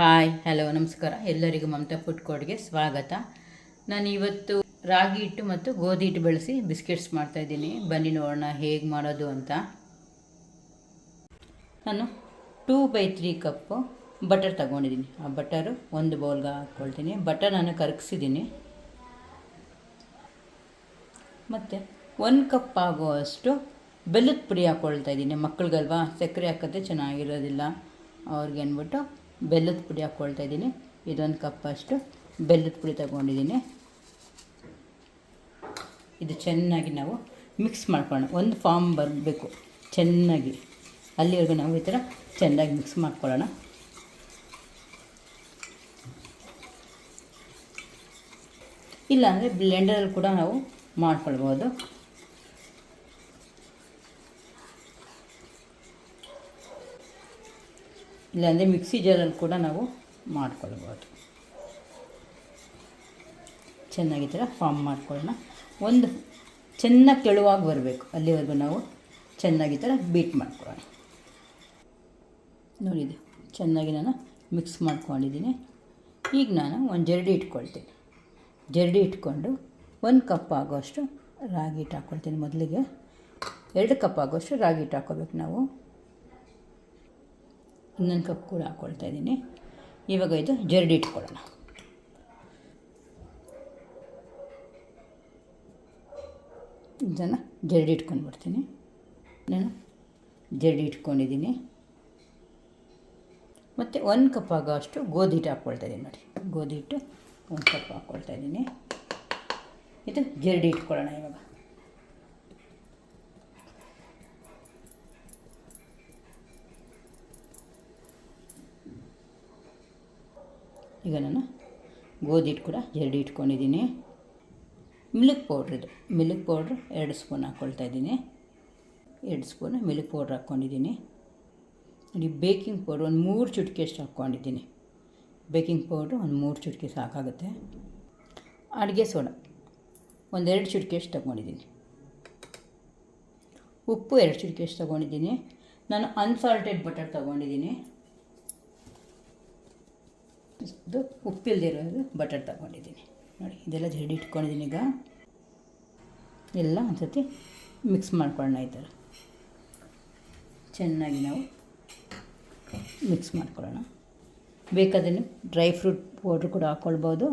Hi, hello, ನಮಸ್ಕಾರ. ಎಲ್ಲರಿಗೂ Mamata food ಕೋರ್ಟ್ಗೆ ಸ್ವಾಗತ. ನಾನು ಇವತ್ತು ರಾಗಿ ಹಿಟ್ಟು ಮತ್ತು ಗೋಧಿ ಹಿಟ್ಟು ಬಳಸಿ ಬಿಸ್ಕೆಟ್ಸ್ ಮಾಡ್ತಾಯಿದ್ದೀನಿ ಬನ್ನಿ ನೋಡೋಣ ಹೇಗೆ ಮಾಡೋದು ಅಂತ. ನಾನು two by three cup butter ತಗೊಂಡಿದ್ದೀನಿ. ಆ ಬಟರು ಒಂದು ಬೌಲ್ಗೆ ಹಾಕ್ಕೊಳ್ತೀನಿ. ಬಟರ್ ನಾನು ಕರಗಿಸಿದ್ದೀನಿ. ಮತ್ತು ಒಂದು ಕಪ್ ಆಗುವಷ್ಟು ಬೆಲ್ಲದ ಪುಡಿ ಹಾಕ್ಕೊಳ್ತಾ ಇದ್ದೀನಿ. ಮಕ್ಕಳಿಗಲ್ವಾ? ಸಕ್ಕರೆ ಹಾಕಿದ್ರೆ ಚೆನ್ನಾಗಿರೋದಿಲ್ಲ. ಅವ್ರಿಗೆ ಅಂದ್ಬಿಟ್ಟು ಬೆಲ್ಲದ ಪುಡಿ ಹಾಕ್ಕೊಳ್ತಾ ಇದ್ದೀನಿ. ಇದೊಂದು ಕಪ್ಪಷ್ಟು ಬೆಲ್ಲದ ಪುಡಿ ತಗೊಂಡಿದ್ದೀನಿ. ಇದು ಚೆನ್ನಾಗಿ ನಾವು ಮಿಕ್ಸ್ ಮಾಡ್ಕೊಳ್ಳೋಣ. ಒಂದು ಫಾರ್ಮ್ ಬರಬೇಕು. ಚೆನ್ನಾಗಿ. ಅಲ್ಲಿವರೆಗೂ ನಾವು ಈ ಥರ ಚೆನ್ನಾಗಿ ಮಿಕ್ಸ್ ಮಾಡ್ಕೊಳ್ಳೋಣ. ಇಲ್ಲಾಂದರೆ ಬ್ಲೆಂಡರಲ್ಲಿ ಕೂಡ ನಾವು ಮಾಡ್ಕೊಳ್ಬೋದು. ಇಲ್ಲಾಂದರೆ ಮಿಕ್ಸಿ ಜಾರಲ್ಲಿ ಕೂಡ ನಾವು ಮಾಡ್ಕೊಳ್ಬೋದು. ಚೆನ್ನಾಗಿ ಥರ ಫಾರ್ಮ್ ಮಾಡ್ಕೊಳ್ಳೋಣ. ಒಂದು ಚೆನ್ನಾಗಿ ತೆಳುವಾಗಿ ಬರಬೇಕು. ಅಲ್ಲಿವರೆಗೂ ನಾವು ಚೆನ್ನಾಗಿ ಥರ ಬೀಟ್ ಮಾಡ್ಕೊಳ್ಳೋಣ. ನೋಡಿದೆ ಚೆನ್ನಾಗಿ ನಾನು ಮಿಕ್ಸ್ ಮಾಡ್ಕೊಂಡಿದ್ದೀನಿ. ಈಗ ನಾನು ಒಂದು ಜರಡಿ ಇಟ್ಕೊಳ್ತೀನಿ. ಜರಡಿ ಇಟ್ಕೊಂಡು ಒಂದು ಕಪ್ ಆಗೋಷ್ಟು ರಾಗಿ ಹಿಟ್ಟು ಹಾಕ್ಕೊಳ್ತೀನಿ ಮೊದಲಿಗೆ. ಎರಡು ಕಪ್ ಆಗೋಷ್ಟು ರಾಗಿ ಹಿಟ್ಟು ಹಾಕ್ಕೋಬೇಕು ನಾವು. ಇನ್ನೊಂದು ಕಪ್ ಕೂಡ ಹಾಕ್ಕೊಳ್ತಾ ಇದ್ದೀನಿ. ಇವಾಗ ಇದು ಜರಡಿ ಇಟ್ಕೊಳ್ಳೋಣ. ಇದನ್ನು ಜರಡಿ ಇಟ್ಕೊಂಡು ಬಿಡ್ತೀನಿ. ನಾನು ಜರಡಿ ಇಟ್ಕೊಂಡಿದ್ದೀನಿ. ಮತ್ತು ಒಂದು ಕಪ್ ಆಗೋ ಅಷ್ಟು ಗೋಧಿ ಹಿಟ್ಟು ಹಾಕ್ಕೊಳ್ತಾ ಇದ್ದೀನಿ ನೋಡಿ. ಗೋಧಿ ಹಿಟ್ಟು ಒಂದು ಕಪ್ ಹಾಕ್ಕೊಳ್ತಾ ಇದ್ದೀನಿ. ಇದು ಜರಡಿ ಇಟ್ಕೊಳ್ಳೋಣ ಇವಾಗ. ಈಗ ನಾನು ಗೋಧಿ ಹಿಟ್ಟು ಕೂಡ ಜರಡಿ ಇಟ್ಕೊಂಡಿದ್ದೀನಿ. ಮಿಲ್ಕ್ ಪೌಡ್ರ್ ಇದು. ಮಿಲ್ಕ್ ಪೌಡ್ರ್ ಎರಡು ಸ್ಪೂನ್ ಹಾಕ್ಕೊಳ್ತಾ ಇದ್ದೀನಿ. ಎರಡು ಸ್ಪೂನ್ ಮಿಲ್ಕ್ ಪೌಡ್ರ್ ಹಾಕ್ಕೊಂಡಿದ್ದೀನಿ ನೋಡಿ, ಬೇಕಿಂಗ್ ಪೌಡ್ರ್ ಒಂದು ಮೂರು ಚುಟ್ಕಿ ಅಷ್ಟು ಹಾಕ್ಕೊಂಡಿದ್ದೀನಿ ಬೇಕಿಂಗ್ ಪೌಡ್ರ್ ಒಂದು ಮೂರು ಚುಟ್ಕಿ ಸಾಕಾಗುತ್ತೆ. ಅಡುಗೆ ಸೋಡ ಒಂದೆರಡು ಚುಟ್ಕಿ ಅಷ್ಟು ತೊಗೊಂಡಿದ್ದೀನಿ. ಉಪ್ಪು ಎರಡು ಚುಟ್ಕಿ ಅಷ್ಟು ತೊಗೊಂಡಿದ್ದೀನಿ. ನಾನು ಅನ್ಸಾಲ್ಟೆಡ್ ಬಟರ್ ತೊಗೊಂಡಿದ್ದೀನಿ. ಇದು ಉಪ್ಪಿಲ್ದಿರೋದು ಬಟರ್ ತಗೊಂಡಿದ್ದೀನಿ. ನೋಡಿ, ಇದೆಲ್ಲ ಜಡಿ ಇಟ್ಕೊಂಡಿದ್ದೀನಿ ಈಗ. ಎಲ್ಲ ಒಂದು ಸತಿ ಮಿಕ್ಸ್ ಮಾಡ್ಕೊಳ್ಳೋಣ ಈ ಥರ. ಚೆನ್ನಾಗಿ ನಾವು ಮಿಕ್ಸ್ ಮಾಡ್ಕೊಳ್ಳೋಣ. ಬೇಕಾದ್ರೆ ಡ್ರೈ ಫ್ರೂಟ್ ಪೌಡ್ರ್ ಕೂಡ ಹಾಕ್ಕೊಳ್ಬೋದು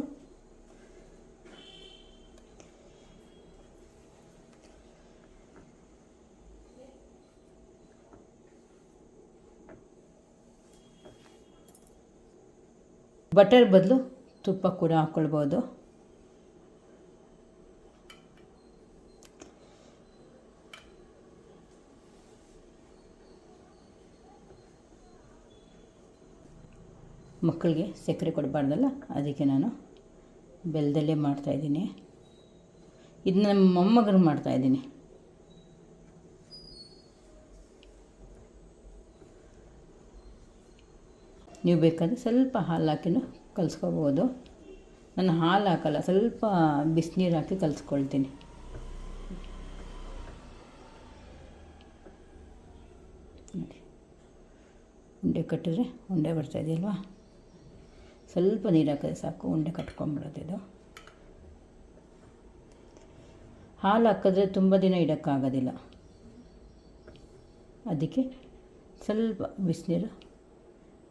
ಬಟರ್ ಬದಲು ತುಪ್ಪ ಕೂಡ ಹಾಕ್ಕೊಳ್ಬೋದು ಮಕ್ಕಳಿಗೆ ಸಕ್ಕರೆ ಕೊಡಬಾರ್ದಲ್ಲ, ಅದಕ್ಕೆ ನಾನು ಬೆಲ್ಲದಲ್ಲೇ ಮಾಡ್ತಾಯಿದ್ದೀನಿ ಇದು ನಮ್ಮ ಮೊಮ್ಮಗರು ಮಾಡ್ತಾಯಿದ್ದೀನಿ ನೀವು ಬೇಕಾದರೆ ಸ್ವಲ್ಪ ಹಾಲು ಹಾಕಿನೂ ಕಲಿಸ್ಕೋಬೋದು. ನಾನು ಹಾಲು ಹಾಕಲ್ಲ, ಸ್ವಲ್ಪ ಬಿಸಿನೀರು ಹಾಕಿ ಕಲಿಸ್ಕೊಳ್ತೀನಿ. ಉಂಡೆ ಕಟ್ಟಿದ್ರೆ ಉಂಡೆ ಬರ್ತಾ ಇದೆಯಲ್ವಾ ಸ್ವಲ್ಪ ನೀರು ಹಾಕಿದ್ರೆ ಸಾಕು, ಉಂಡೆ ಕಟ್ಕೊಂಬಿಡೋದು ಇದು. ಹಾಲು ಹಾಕಿದ್ರೆ ತುಂಬ ದಿನ ಇಡೋಕ್ಕಾಗೋದಿಲ್ಲ. ಅದಕ್ಕೆ ಸ್ವಲ್ಪ ಬಿಸಿನೀರು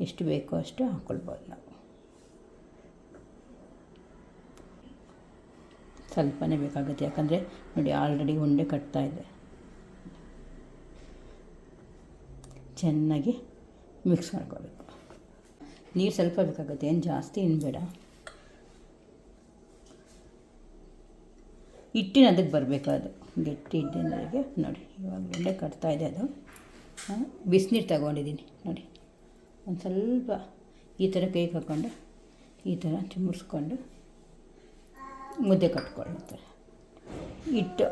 ಎಷ್ಟು ಬೇಕೋ ಅಷ್ಟು ಹಾಕ್ಕೊಳ್ಬೋದು ನಾವು. ಸ್ವಲ್ಪನೇ ಬೇಕಾಗುತ್ತೆ, ಯಾಕಂದರೆ ನೋಡಿ ಆಲ್ರೆಡಿ ಉಂಡೆ ಕಟ್ತಾ ಇದೆ. ಚೆನ್ನಾಗಿ ಮಿಕ್ಸ್ ಮಾಡ್ಕೋಬೇಕು. ನೀರು ಸ್ವಲ್ಪ ಬೇಕಾಗುತ್ತೆ, ಏನು ಜಾಸ್ತಿ ಏನು ಬೇಡ. ಹಿಟ್ಟಿನ ಅದಕ್ಕೆ ಬರಬೇಕು ಅದು. ಗಟ್ಟಿ ಹಿಟ್ಟಿನವರೆಗೆ ನೋಡಿ, ಇವಾಗ ಉಂಡೆ ಕಟ್ತಾ ಇದೆ ಅದು. ಬಿಸಿನೀರು ತಗೊಂಡಿದ್ದೀನಿ, ನೋಡಿ. ಒಂದು ಸ್ವಲ್ಪ ಈ ಥರ ಹಾಕ್ಕೊಂಡು ಈ ಥರ ಚಿಮ್ಮುಡ್ಸ್ಕೊಂಡು ಮುದ್ದೆ ಕಟ್ಕೊಳ್ಳುತ್ತಾರೆ ಹಿಟ್ಟು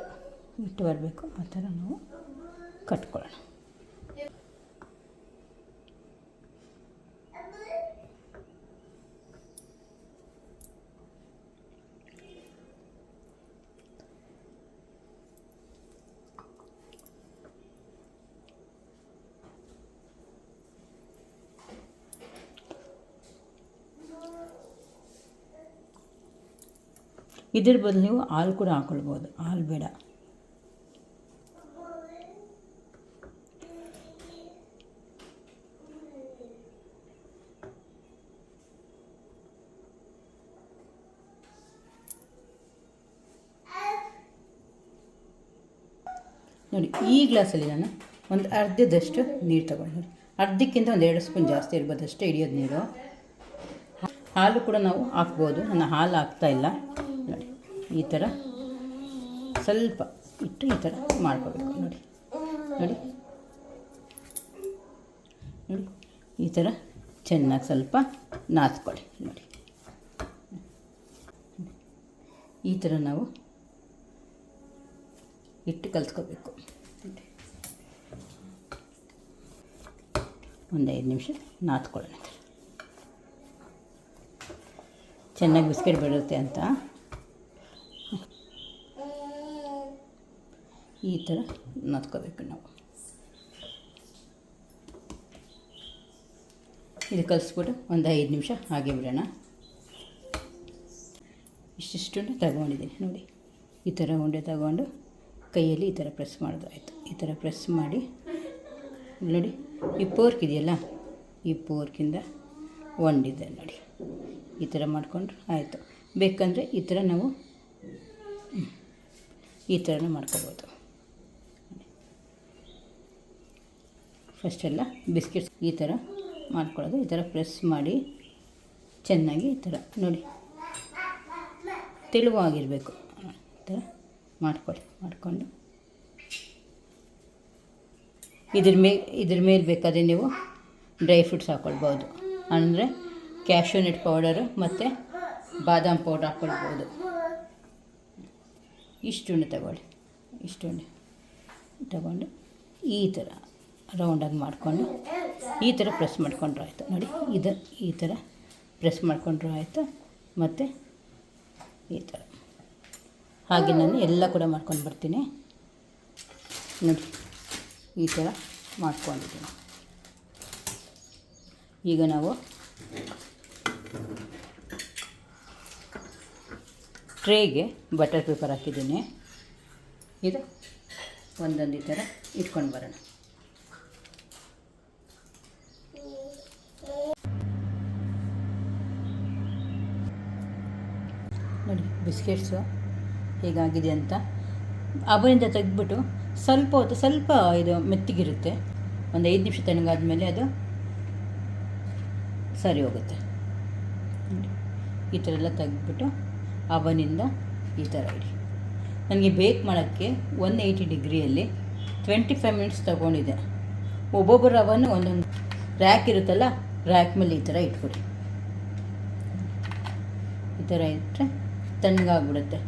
ಹಿಟ್ಟು ಬರಬೇಕು, ಆ ಥರ ನಾವು ಕಟ್ಕೊಳ್ಳೋಣ. ಇದ್ರ ಬದಲು ನೀವು ಹಾಲು ಕೂಡ ಹಾಕ್ಕೊಳ್ಬೋದು ಹಾಲು ಬೇಡ. ನೋಡಿ, ಈ ಗ್ಲಾಸಲ್ಲಿ ನಾನು ಒಂದು ಅರ್ಧದಷ್ಟು ನೀರು ತಗೊಂಡು ಅರ್ಧಕ್ಕಿಂತ ಒಂದು ಎರಡು ಸ್ಪೂನ್ ಜಾಸ್ತಿ ಇರ್ಬೋದು ಅಷ್ಟೇ ಹಿಡಿಯೋದು ನೀರು. ಹಾಲು ಕೂಡ ನಾವು ಹಾಕ್ಬೋದು. ನಾನು ಹಾಲು ಹಾಕ್ತಾ ಇಲ್ಲ. ಈ ಥರ ಸ್ವಲ್ಪ ಇಟ್ಟು ಈ ಥರ ಮಾಡ್ಕೋಬೇಕು. ನೋಡಿ ನೋಡಿ. ನೋಡಿ, ಈ ಥರ ಚೆನ್ನಾಗಿ ಸ್ವಲ್ಪ ನಾದ್ಕೊಳ್ಳಿ. ನೋಡಿ. ಈ ಥರ ನಾವು ಇಟ್ಟು ಕಲ್ತ್ಕೋಬೇಕು. ಒಂದು ಐದು ನಿಮಿಷ ನಾದ್ಕೊಳ್ಳೋಣ. ಚೆನ್ನಾಗಿ ಬಿಸ್ಕೆಟ್ ಬಿಡುತ್ತೆ ಅಂತ ಈ ಥರ ನಾದ್ಕೋಬೇಕು ನಾವು. ಇದು ಕಲಿಸ್ಬಿಟ್ಟು ಒಂದು ಐದು ನಿಮಿಷ ಹಾಗೆ ಬಿಡೋಣ. ಇಷ್ಟಿಷ್ಟನ್ನು ತಗೊಂಡಿದ್ದೀನಿ, ನೋಡಿ. ಈ ಥರ ಉಂಡೆ ತಗೊಂಡು ಕೈಯಲ್ಲಿ ಈ ಥರ ಪ್ರೆಸ್ ಮಾಡೋದು ಆಯಿತು. ಈ ಥರ ಪ್ರೆಸ್ ಮಾಡಿ, ನೋಡಿ, ಈ ಪೋರ್ಕ್ ಇದೆಯಲ್ಲ, ಈ ಪೋರ್ಕಿಂದ ಒಂಡಿದೆ, ನೋಡಿ. ಈ ಥರ ಮಾಡಿಕೊಂಡ್ರೆ ಆಯಿತು. ಬೇಕಂದರೆ ಈ ಥರ ನಾವು ಈ ಥರನೂ ಮಾಡ್ಕೋಬೋದು. ಫಸ್ಟೆಲ್ಲ ಬಿಸ್ಕೆಟ್ಸ್ ಈ ಥರ ಮಾಡ್ಕೊಳ್ಳೋದು, ಈ ಥರ ಪ್ರೆಸ್ ಮಾಡಿ ಚೆನ್ನಾಗಿ ಈ ಥರ ನೋಡಿ. ತೆಳುವಾಗಿರಬೇಕು. ಈ ಥರ ಮಾಡ್ಕೊಳ್ಳಿ, ಮಾಡಿಕೊಂಡು. ಇದ್ರ ಮೇಲೆ ಇದ್ರ ಮೇಲೆ ಬೇಕಾದರೆ ನೀವು ಡ್ರೈ ಫ್ರೂಟ್ಸ್ ಹಾಕ್ಕೊಳ್ಬೋದು ಅಂದರೆ ಕ್ಯಾಶ್ಯೂನೆಟ್ ಪೌಡರು ಮತ್ತು ಬಾದಾಮ್ ಪೌಡರ್ ಹಾಕ್ಕೊಳ್ಬೋದು ಇಷ್ಟುಂಡೆ ತಗೊಳ್ಳಿ, ಇಷ್ಟುಂಡೆ ತಗೊಂಡು ಈ ಥರ. ರೌಂಡಾಗಿ ಮಾಡಿಕೊಂಡು ಈ ಥರ ಪ್ರೆಸ್ ಮಾಡ್ಕೊಂಡ್ರು ಆಯಿತು. ನೋಡಿ, ಇದು ಈ ಥರ ಪ್ರೆಸ್ ಮಾಡ್ಕೊಂಡ್ರು ಆಯಿತು. ಮತ್ತು ಈ ಥರ. ಹಾಗೆ ನಾನು ಎಲ್ಲ ಕೂಡ ಮಾಡ್ಕೊಂಡು ಬರ್ತೀನಿ. ನೋಡಿ, ಈ ಥರ ಮಾಡ್ಕೊಂಡಿದ್ದೀನಿ. ಈಗ ನಾವು ಟ್ರೇಗೆ ಬಟರ್ ಪೇಪರ್ ಹಾಕಿದ್ದೀನಿ. ಇದು ಒಂದೊಂದು ಈ ಥರ ಇಟ್ಕೊಂಡು ಬರೋಣ ನೋಡಿ ಬಿಸ್ಕೆಟ್ಸು ಹೇಗಾಗಿದೆ ಅಂತ ಅವನಿಂದ ತೆಗೆದ್ಬಿಟ್ಟು ಸ್ವಲ್ಪ ಹೊತ್ತು ಸ್ವಲ್ಪ ಇದು ಮೆತ್ತಿಗಿರುತ್ತೆ. ಒಂದು ಐದು ನಿಮಿಷ ತಣ್ಣಗಾದ್ಮೇಲೆ ಅದು ಸರಿ ಹೋಗುತ್ತೆ. ಈ ಥರ ಎಲ್ಲ ತೆಗೆದ್ಬಿಟ್ಟು ಅವನಿಂದ ಈ ಥರ ಇಡಿ. ನನಗೆ ಬೇಕ್ ಮಾಡೋಕ್ಕೆ ಒನ್ ಏಯ್ಟಿ ಡಿಗ್ರಿಯಲ್ಲಿ ಟ್ವೆಂಟಿ ಫೈವ್ ಮಿನಿಟ್ಸ್ ತೊಗೊಂಡಿದೆ ಒಬ್ಬೊಬ್ಬರು ಅವನು ಒಂದೊಂದು ರ್ಯಾಕ್ ಇರುತ್ತಲ್ಲ, ರ್ಯಾಕ್ ಮೇಲೆ ಈ ಥರ ಇಟ್ಬಿಡಿ ಈ ಥರ ಇಟ್ಟರೆ ತಣ್ಣಗಾಗ್ಬಿಡುತ್ತೆ.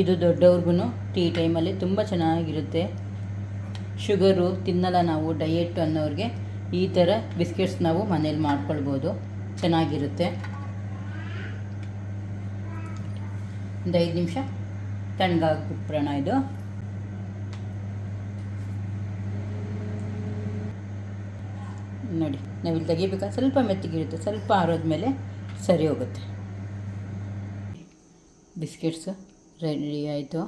ಇದು ದೊಡ್ಡವ್ರಿಗೂ ಟೀ ಟೈಮಲ್ಲಿ ತುಂಬ ಚೆನ್ನಾಗಿರುತ್ತೆ. ಶುಗರು ತಿನ್ನಲ್ಲ ನಾವು ಡಯೆಟ್ ಅನ್ನೋರಿಗೆ ಈ ಥರ ಬಿಸ್ಕೆಟ್ಸ್ ನಾವು ಮನೇಲಿ ಮಾಡ್ಕೊಳ್ಬೋದು. ಚೆನ್ನಾಗಿರುತ್ತೆ. ಒಂದು ಐದು ನಿಮಿಷ ತಣ್ಣಗಾಗ್ಬಿಟ್ಬಿಡೋಣ ಇದು. ನೋಡಿ, ನಾವಿಲ್ಲಿ ತೆಗಿಬೇಕಾ ಸ್ವಲ್ಪ ಮೆತ್ತಗಿರುತ್ತೆ, ಸ್ವಲ್ಪ ಆರೋದ್ಮೇಲೆ ಸರಿ ಹೋಗುತ್ತೆ. ಬಿಸ್ಕೆಟ್ಸು ರೆಡಿ ಆಯಿತು.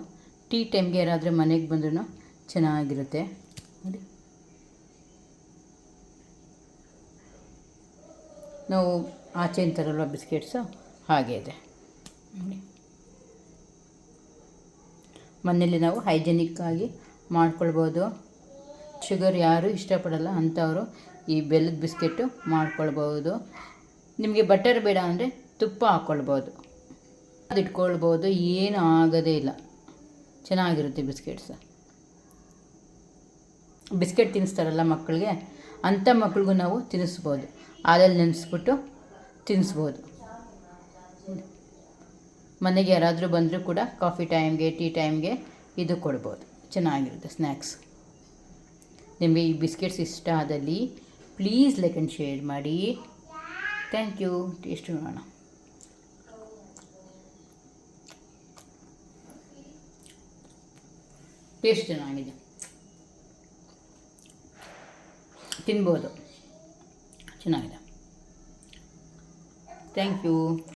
ಟೀ ಟೈಮ್ಗೆ ಯಾರಾದರೂ ಮನೆಗೆ ಬಂದ್ರೂ ಚೆನ್ನಾಗಿರುತ್ತೆ. ನೋಡಿ. ನಾವು ಆಚೆ ತರಲ್ವ ಬಿಸ್ಕೆಟ್ಸು? ಹಾಗೆ ಇದೆ. ಮನೇಲಿ ನಾವು ಹೈಜೆನಿಕ್ ಆಗಿ ಮಾಡ್ಕೊಳ್ಬೋದು. ಶುಗರ್ ಯಾರೂ ಇಷ್ಟಪಡಲ್ಲ ಅಂಥವರು ಈ ಬೆಲ್ಲದ ಬಿಸ್ಕೆಟ್ಟು ಮಾಡ್ಕೊಳ್ಬೋದು. ನಿಮಗೆ ಬಟರ್ ಬೇಡ ಅಂದರೆ ತುಪ್ಪ ಹಾಕ್ಕೊಳ್ಬೋದು ಅದು ಇಟ್ಕೊಳ್ಬೋದು, ಏನೂ ಆಗೋದೇ ಇಲ್ಲ. ಚೆನ್ನಾಗಿರುತ್ತೆ ಬಿಸ್ಕೆಟ್ಸ್. ಬಿಸ್ಕೆಟ್ ತಿನ್ನಿಸ್ತಾರಲ್ಲ ಮಕ್ಕಳಿಗೆ, ಅಂಥ ಮಕ್ಳಿಗೂ ನಾವು ತಿನ್ನಿಸ್ಬೋದು. ಹಾಲಲ್ಲಿ ನೆನೆಸ್ಬಿಟ್ಟು ತಿನ್ನಿಸ್ಬೋದು ಮನೆಗೆ ಯಾರಾದರೂ ಬಂದರೂ ಕೂಡ ಕಾಫಿ ಟೈಮ್ಗೆ, ಟೀ ಟೈಮ್ಗೆ ಇದು ಕೊಡ್ಬೋದು. ಚೆನ್ನಾಗಿರುತ್ತೆ ಸ್ನ್ಯಾಕ್ಸ್. ನಿಮಗೆ ಈ ಬಿಸ್ಕೆಟ್ಸ್ ಇಷ್ಟ ಆದಲ್ಲಿ ಪ್ಲೀಸ್ ಲೈಕ್ ಆ್ಯಂಡ್ ಶೇರ್ ಮಾಡಿ ಥ್ಯಾಂಕ್ ಯು ಟೇಸ್ಟ್ ನೋಡೋಣ ಟೇಸ್ಟ್ ಚೆನ್ನಾಗಿದೆ ತಿನ್ಬೋದು. ಚೆನ್ನಾಗಿದೆ. Thank you